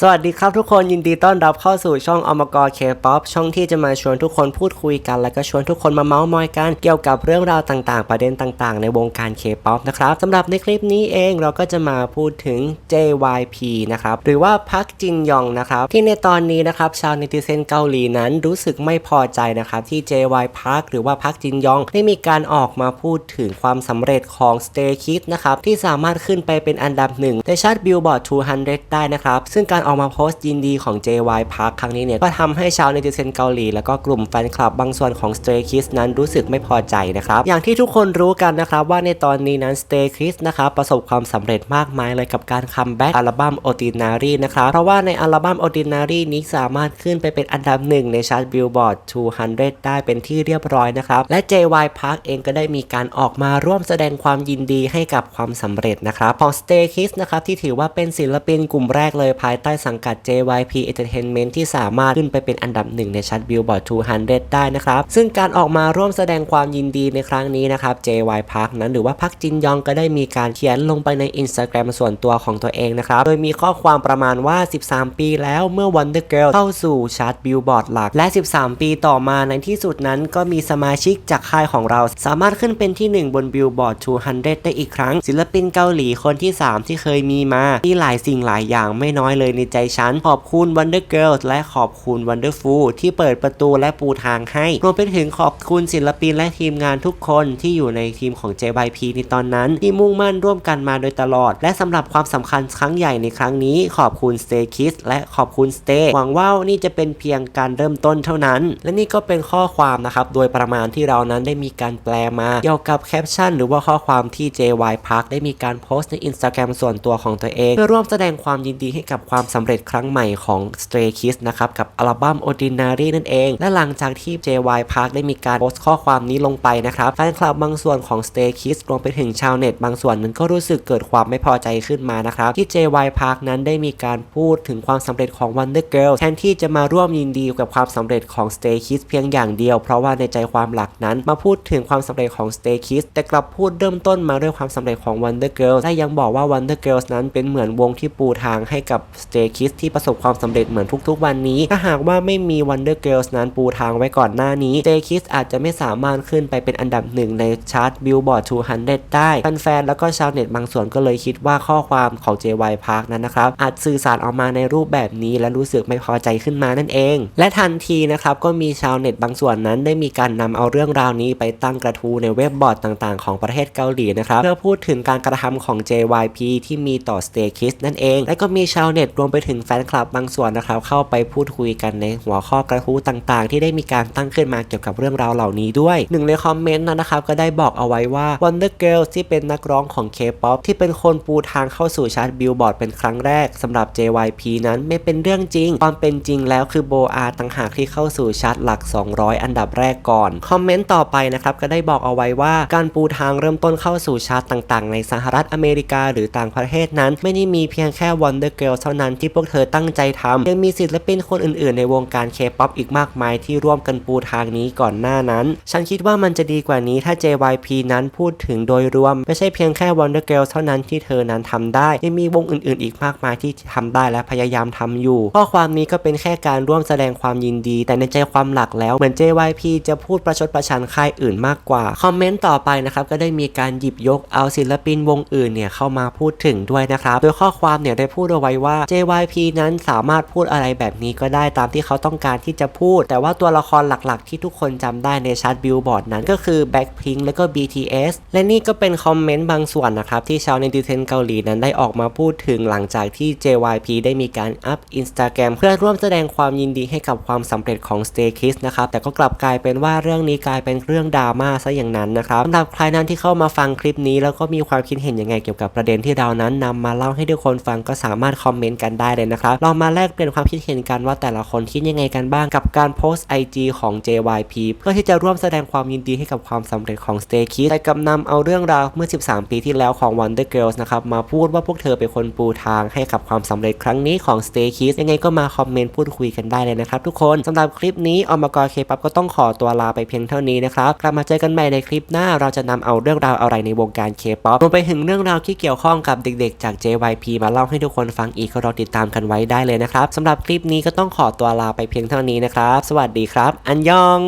สวัสดีครับทุกคนยินดีต้อนรับเข้าสู่ช่องอมกรเคป๊อปช่องที่จะมาชวนทุกคนพูดคุยกัน แล้วก็ชวนทุกคนมาเมาส์มอยกัน เกี่ยวกับเรื่องราวต่างๆ ประเด็นต่างๆ ในวงการเคป๊อปนะครับสำหรับในคลิปนี้เองเราก็จะมาพูดถึง JYP นะครับหรือว่าพักจินยองนะครับที่ในตอนนี้นะครับชาวเนติเซนเกาหลีนั้นรู้สึกไม่พอใจนะครับที่ JY Park หรือว่าพักจินยองได้มีการออกมาพูดถึงความสำเร็จของ Stay Kids นะครับที่สามารถขึ้นไปเป็นอันดับหนึ่งในชาร์ต Billboard 200 ได้นะครับซึ่งการออกมาโพสต์ยินดีของ JY Park ครั้งนี้เนี่ยก็ทำให้ชาวเนติเซนเกาหลี แล้วก็กลุ่มแฟนคลับบางส่วนของ Stray Kids นั้นรู้สึกไม่พอใจนะครับ อย่างที่ทุกคนรู้กันนะครับว่าในตอนนี้นั้น Stray Kids นะครับประสบความสำเร็จมากมายเลยกับการคัมแบ็กอัลบั้ม Ordinary นะครับเพราะว่าในอัลบั้ม Ordinary นี้สามารถขึ้นไปเป็นอันดับหนึ่งในชาร์ต Billboard 200 ได้เป็นที่เรียบร้อยนะครับและ JY Park เองก็ได้มีการออกมาร่วมแสดงความยินดีให้กับความสำเร็จนะครับของ Stray Kids นะครับที่ถือว่าเป็นศิลปินกลุ่มแรกเลยภายใต้สังกัด JYP Entertainment ที่สามารถขึ้นไปเป็นอันดับหนึ่งในชัด Billboard 200 ได้นะครับ ซึ่งการออกมาร่วมแสดงความยินดีในครั้งนี้นะครับ JY Park นั้นหรือว่าพักจินยองก็ได้มีการเขียนลงไปใน Instagram ส่วนตัวของตัวเองนะครับ โดยมีข้อความประมาณว่า 13 ปีแล้วเมื่อ Wonder Girl เข้าสู่ชาร์ต Billboard หลัก และ 13 ปีต่อมาในที่สุดนั้นก็มีสมาชิกจากค่ายของเรา สามารถขึ้นเป็นที่ 1 บน Billboard 200 ได้อีกครั้ง ศิลปินเกาหลีคนที่ 3 ที่เคยมีมา ที่หลายสิ่งหลายอย่างไม่น้อยเลยในใจฉัน ขอบคุณ Wonder Girls และขอบคุณ Wonderful ที่เปิดประตูและปูทางให้ รวมไปถึงขอบคุณศิลปินและทีมงานทุกคนที่อยู่ในทีมของ JYP ในตอนนั้น ที่มุ่งมั่นร่วมกันมาโดยตลอด และสำหรับความสำคัญครั้งใหญ่ในครั้งนี้ขอบคุณ Stay Kids และขอบคุณ Stay หวังว่านี่จะเป็นเพียงการเริ่มต้นเท่านั้น และนี่ก็เป็นข้อความนะครับโดยประมาณที่เรานั้นได้มีการแปลมาเกี่ยวกับแคปชั่นหรือว่าข้อความที่ JY Park ได้มีการโพสต์ใน Instagram ส่วนตัวของตัวเอง เพื่อร่วมแสดงความยินดีให้กับความสำเร็จครั้งใหม่ของ Stray Kids นะครับ กับอัลบั้ม Ordinary นั่นเอง และหลังจากที่ JY Park ได้มีการโพสต์ข้อความนี้ลงไปนะครับแฟนคลับบางส่วนของ Stray Kids รวมไปถึงชาวเน็ตบางส่วนนั้นก็รู้สึกเกิดความไม่พอใจขึ้นมานะครับ ที่ JY Park นั้นได้มีการพูดถึงความสำเร็จของ Wonder Girl แทนที่จะมาร่วมยินดีกับความสำเร็จของ Stray Kids เพียงอย่างเดียว เพราะว่าในใจความหลักนั้นมาพูดถึงความสำเร็จของ Stray Kids แต่กลับพูดเริ่มต้นมาด้วยความสำเร็จของ Wonder Girls และยังบอกว่า Wonder Girls นั้นเป็นเหมือนวงที่ปูทางให้กับ Stray Kids ที่ประสบความสำเร็จเหมือนทุกๆ วันนี้ ถ้าหากว่าไม่มี Wonder Girls นั้นปูทางไว้ก่อนหน้านี้ Stray Kids อาจจะไม่สามารถขึ้นไปเป็นอันดับหนึ่งในชาร์ต Billboard 200 ได้ แฟนๆ แล้วก็ชาวเน็ตบางส่วนก็เลยคิดว่าข้อความของ JY Park นั้นนะครับ อาจสื่อสารออกมาในรูปแบบนี้ และรู้สึกไม่พอใจขึ้นมานั่นเอง และทันทีนะครับก็มีชาวเน็ตบางส่วนนั้นได้มีการนำเอาเรื่องราวนี้ไปตั้งกระทู้ในเว็บบอร์ดต่างๆ ของประเทศเกาหลีนะครับเพื่อพูดถึงการกระทำของ JYP ที่มีต่อ Stay Kids นั่นเอง และก็มีชาวเน็ตรวมไปไปถึงแฟนคลับบางส่วนนะครับ เข้าไปพูดคุยกันในหัวข้อกระทู้ต่างๆ ที่ได้มีการตั้งขึ้นมาเกี่ยวกับเรื่องราวเหล่านี้ด้วยหนึ่งในคอมเมนต์นะครับก็ได้บอกเอาไว้ว่า Wonder Girls ที่เป็นนักร้องของ K-pop ที่เป็นคนปูทางเข้าสู่ชาร์ตบิลบอร์ดเป็นครั้งแรกสำหรับ JYP นั้นไม่เป็นเรื่องจริง ความเป็นจริงแล้วคือโบอาต่างหากที่เข้าสู่ชาร์ตหลัก 200 อันดับแรกก่อนคอมเมนต์ต่อไปนะครับก็ได้บอกเอาไว้ว่าการปูทางเริ่มต้นเข้าสู่ชาร์ตต่างๆ ในสหรัฐอเมริกา หรือต่างประเทศนั้น ไม่ได้มีเพียงแค่ Wonder Girls เท่านั้นที่พวกเธอตั้งใจทำยังมีศิลปินคนอื่นๆ ในวงการ K-pop อีกมากมายที่ร่วมกันปูทางนี้ก่อนหน้านั้น ฉันคิดว่ามันจะดีกว่านี้ถ้า JYP นั้นพูดถึงโดยรวม ไม่ใช่เพียงแค่ Wonder Girls เท่านั้นที่เธอนั้นทำได้ ยังมีวงอื่นๆ อีกมากมายที่ทำได้และพยายามทำอยู่ ข้อความนี้ก็เป็นแค่การร่วมแสดงความยินดี แต่ในใจความหลักแล้วเหมือน JYP จะพูดประชดประชันค่ายอื่นมากกว่า คอมเมนต์ต่อไปนะครับก็ได้มีการหยิบยกเอาศิลปินวงอื่นเนี่ยเข้ามาพูดถึงด้วยนะครับโดยข้อความเนี่ยได้พูดเอาไว้ว่า JYP JYP นั้นสามารถพูดอะไรแบบนี้ก็ได้ตามที่เขาต้องการที่จะพูด แต่ว่าตัวละครหลักๆ ที่ทุกคนจำได้ในชาร์ตบิลบอร์ดนั้นก็คือ Blackpink และก็ BTS และนี่ก็เป็นคอมเมนต์บางส่วนนะครับ ที่ชาวเน็ตเทนเกาหลีนั้นได้ออกมาพูดถึงหลังจากที่ JYP ได้มีการอัพ Instagram เพื่อร่วมแสดงความยินดีให้กับความสำเร็จของ Stay Kids นะครับแต่ก็กลับกลายเป็นว่าเรื่องนี้กลายเป็นเรื่องดราม่าซะอย่างนั้นนะครับสำหรับใครนั้นที่เข้ามาฟังคลิปนี้ แล้วก็มีความคิดเห็นยังไงเกี่ยวกับประเด็นที่เรานั้นนำมาเล่าให้ทุกคนฟังก็สามารถคอมเมนต์กันได้เลยนะครับเรามาแลกเปลี่ยนความคิดเห็นกันว่าแต่ละคนคิดยังไงกันบ้างกับการโพสต์ IG ของ JYP เพื่อที่จะร่วมแสดงความยินดีให้กับความสำเร็จของ Stay Kids แต่กำนำเอาเรื่องราวเมื่อ 13 ปีที่แล้วของ Wonder Girls นะครับมาพูดว่าพวกเธอเป็นคนปูทางให้กับความสำเร็จครั้งนี้ของ Stay Kids ยังไงก็มาคอมเมนต์พูดคุยกันได้เลยนะครับทุกคนสำหรับคลิปนี้อมกรเคปับก็ต้องขอตัวลาไปเพียงเท่านี้นะครับกลับมาเจอกันใหม่ในคลิปหน้าเราจะนำเอาเรื่องราวอะไรในวงการ K-pop รวมไปถึงเรื่องราวที่เกี่ยวข้องกับเด็กๆจาก JYP มาเล่าให้ทุกคนฟังอีกก็รอติดดตามกันไว้ได้เลยนะครับสำหรับคลิปนี้ก็ต้องขอตัวลาไปเพียงเท่านี้นะครับ สวัสดีครับ อันยอง